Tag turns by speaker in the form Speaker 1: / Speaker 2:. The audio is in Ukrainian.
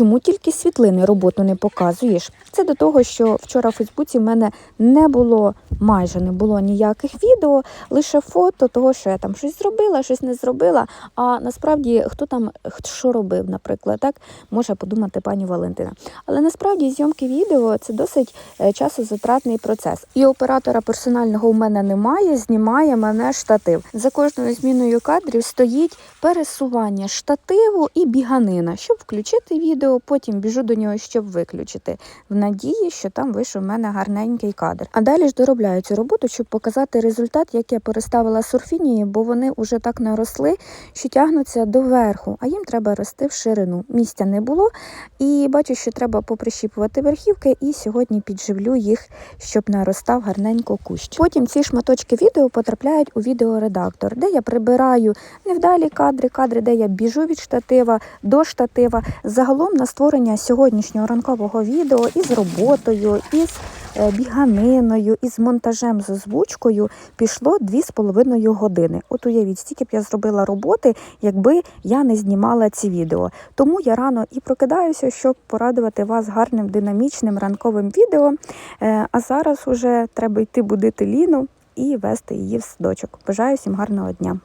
Speaker 1: чому тільки світлини роботу не показуєш? Це до того, що вчора в Фейсбуці в мене не було майже не було ніяких відео, лише фото того, що я там щось зробила, щось не зробила. А насправді хто там що робив, наприклад, так може подумати пані Валентина. Але насправді зйомки відео це досить е, часозатратний процес. І оператора персонального у мене немає, знімає мене штатив. За кожною зміною кадрів стоїть пересування штативу і біганина, щоб включити відео, потім біжу до нього, щоб виключити, в надії, що там вийшов в мене гарненький кадр. А далі ж доробляю цю роботу, щоб показати результат, як я переставила сурфінії, бо вони вже так наросли, що тягнуться до верху, а їм треба рости в ширину. Місця не було, і бачу, що треба поприщіпувати верхівки, і сьогодні підживлю їх, щоб наростав гарненько кущ. Потім ці шматочки відео потрапляють у відеоредактор, де я прибираю невдалі кадри, кадри, де я біжу від штатива до штатива. Загалом на створення сьогоднішнього ранкового відео із роботою, із е, біганиною, із монтажем з озвучкою пішло 2,5 години. От уявіть, стільки б я зробила роботи, якби я не знімала ці відео. Тому я рано і прокидаюся, щоб порадувати вас гарним динамічним ранковим відео. Е, А зараз уже треба йти будити Ліну і вести її в садочок. Бажаю всім гарного дня.